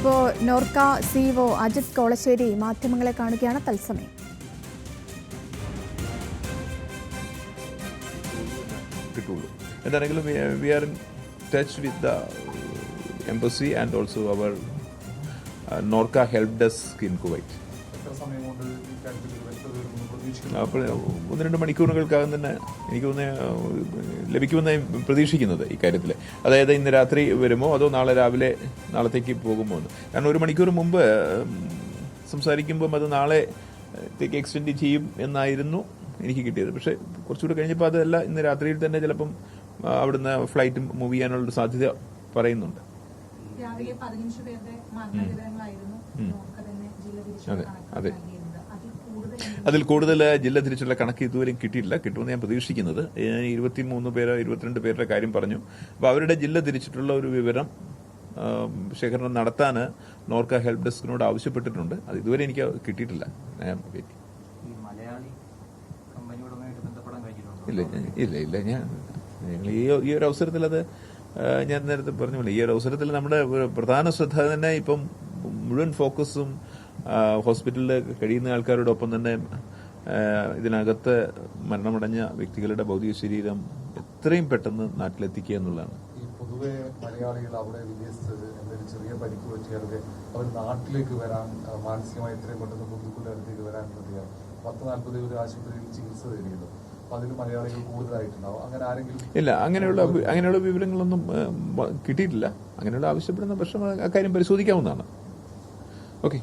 ഇപ്പോൾ നോർക്ക സിഇഒ അജിത് കോളശ്ശേരി മാധ്യമങ്ങളെ കാണുകയാണ് തത്സമയം. എന്താണെങ്കിലും we are in touch with the embassy and also our NORKA help desk in Kuwait സമയം കൊണ്ട് ഈ കാര്യത്തിൽ ഒരു വ്യക്തത വരുമെന്ന് പ്രതീക്ഷിക്കുന്നു. അപ്പോൾ ഒന്ന് രണ്ട് മണിക്കൂറുകൾക്കകം തന്നെ എനിക്ക് തോന്നുന്നു ലഭിക്കുമെന്ന് പ്രതീക്ഷിക്കുന്നത് ഇക്കാര്യത്തിൽ അതായത് ഇന്ന് രാത്രി വരുമോ അതോ നാളെ രാവിലെ നാളത്തേക്ക് പോകുമോ എന്ന്. കാരണം ഒരു മണിക്കൂർ മുമ്പ് സംസാരിക്കുമ്പം അത് നാളെത്തേക്ക് എക്സ്റ്റെൻഡ് ചെയ്യും എന്നായിരുന്നു എനിക്ക് കിട്ടിയത്. പക്ഷേ കുറച്ചുകൂടെ കഴിഞ്ഞപ്പോൾ അതല്ല ഇന്ന് രാത്രിയിൽ തന്നെ ചിലപ്പം അവിടുന്ന് ഫ്ലൈറ്റ് മൂവ് ചെയ്യാനുള്ള സാധ്യത പറയുന്നുണ്ട്. രാവിലെ പതിനഞ്ച് പേരുടെ മരണവിവരങ്ങളായിരുന്നു അതെ, അതെ. അതിൽ കൂടുതൽ ജില്ല തിരിച്ചുള്ള കണക്ക് ഇതുവരെയും കിട്ടിയിട്ടില്ല. കിട്ടുമെന്ന് ഞാൻ പ്രതീക്ഷിക്കുന്നത്. ഞാൻ മൂന്ന് പേരോ ഇരുപത്തിരണ്ട് പേരുടെ കാര്യം പറഞ്ഞു. അപ്പോൾ അവരുടെ ജില്ല തിരിച്ചിട്ടുള്ള ഒരു വിവരം ശേഖരണം നടത്താൻ നോർക്ക ഹെൽപ്പ് ഡെസ്കിനോട് ആവശ്യപ്പെട്ടിട്ടുണ്ട്. അത് ഇതുവരെ എനിക്ക് കിട്ടിയിട്ടില്ല. ഇല്ല ഇല്ല ഇല്ല ഞാൻ ഞങ്ങൾ ഈ ഈ ഒരു അവസരത്തിൽ അത് ഞാൻ നേരത്തെ പറഞ്ഞു ഈ ഒരു അവസരത്തിൽ നമ്മുടെ പ്രധാന ശ്രദ്ധ തന്നെ ഇപ്പം മുഴുവൻ ഫോക്കസും ഹോസ്പിറ്റലിൽ കഴിയുന്ന ആൾക്കാരോടൊപ്പം തന്നെ ഇതിനകത്ത് മരണമടഞ്ഞ വ്യക്തികളുടെ ഭൗതിക ശരീരം എത്രയും പെട്ടെന്ന് നാട്ടിലെത്തിക്കുക എന്നുള്ളതാണ്. പൊതുവെ മലയാളികൾ അവിടെ വിദേശത്ത് എന്തെങ്കിലും ചെറിയ പരിക്ക് പറ്റിയാലൊക്കെ അവർ നാട്ടിലേക്ക് വരാൻ ആ, മാനസികമായി ഇത്രയും പെട്ടെന്ന് ബന്ധുക്കളുടെ അടുത്തേക്ക് വരാൻ പറ്റിയാണ് പത്ത് നാൽപ്പത് ഒരു ആശുപത്രിയിൽ ചികിത്സ തരികയുള്ളൂ അപ്പൊ അതിൽ മലയാളികൾ കൂടുതലായിട്ടുണ്ടാവും. അങ്ങനെ ആരെങ്കിലും ഇല്ല അങ്ങനെയുള്ള അങ്ങനെയുള്ള വിവരങ്ങളൊന്നും കിട്ടിയിട്ടില്ല. അങ്ങനെയുള്ള ആവശ്യപ്പെടുന്ന പക്ഷം അക്കാര്യം കാര്യം പരിശോധിക്കാവുന്നതാണ്. ഓക്കെ.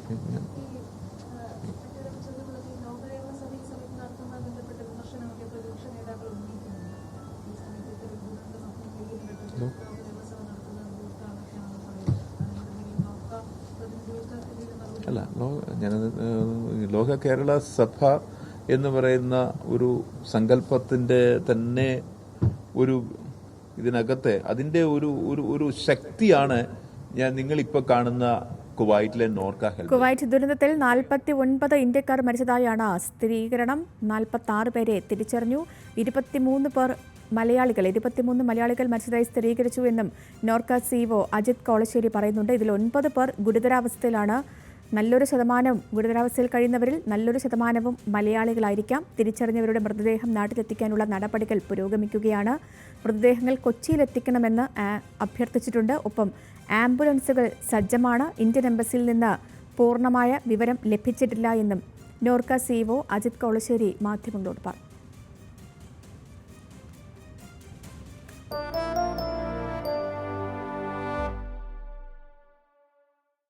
അല്ല ഞാനത് ലോക കേരള സഭ എന്ന് പറയുന്ന ഒരു സങ്കല്പത്തിന്റെ തന്നെ ഒരു ഇതിനകത്തെ അതിന്റെ ഒരു ഒരു ഒരു ശക്തിയാണ് ഞാൻ നിങ്ങളിപ്പോൾ കാണുന്ന കുവൈറ്റിലെ നോർക്ക കുവൈറ്റ് ദുരന്തത്തിൽ നാൽപ്പത്തി ഒൻപത് ഇന്ത്യക്കാർ മരിച്ചതായാണ് സ്ഥിരീകരണം. നാൽപ്പത്തി ആറ് പേരെ തിരിച്ചറിഞ്ഞു. ഇരുപത്തിമൂന്ന് പേർ മലയാളികൾ ഇരുപത്തിമൂന്ന് മലയാളികൾ മരിച്ചതായി സ്ഥിരീകരിച്ചു എന്നും നോർക്ക സിഇഒ അജിത് കോളശ്ശേരി പറയുന്നുണ്ട്. ഇതിൽ ഒൻപത് പേർ ഗുരുതരാവസ്ഥയിലാണ്. നല്ലൊരു ശതമാനവും ഗുരുതരാവസ്ഥയിൽ കഴിയുന്നവരിൽ നല്ലൊരു ശതമാനവും മലയാളികളായിരിക്കാം. തിരിച്ചറിഞ്ഞവരുടെ മൃതദേഹം നാട്ടിലെത്തിക്കാനുള്ള നടപടികൾ പുരോഗമിക്കുകയാണ്. മൃതദേഹങ്ങൾ കൊച്ചിയിലെത്തിക്കണമെന്ന് അഭ്യർത്ഥിച്ചിട്ടുണ്ട്. ഒപ്പം ആംബുലൻസുകൾ സജ്ജമാണ്. ഇന്ത്യൻ എംബസിയിൽ നിന്ന് പൂർണമായ വിവരം ലഭിച്ചിട്ടില്ല എന്നും നോർക്ക സിഇഒ അജിത് കോളശ്ശേരി മാധ്യമങ്ങളോട് പറഞ്ഞു.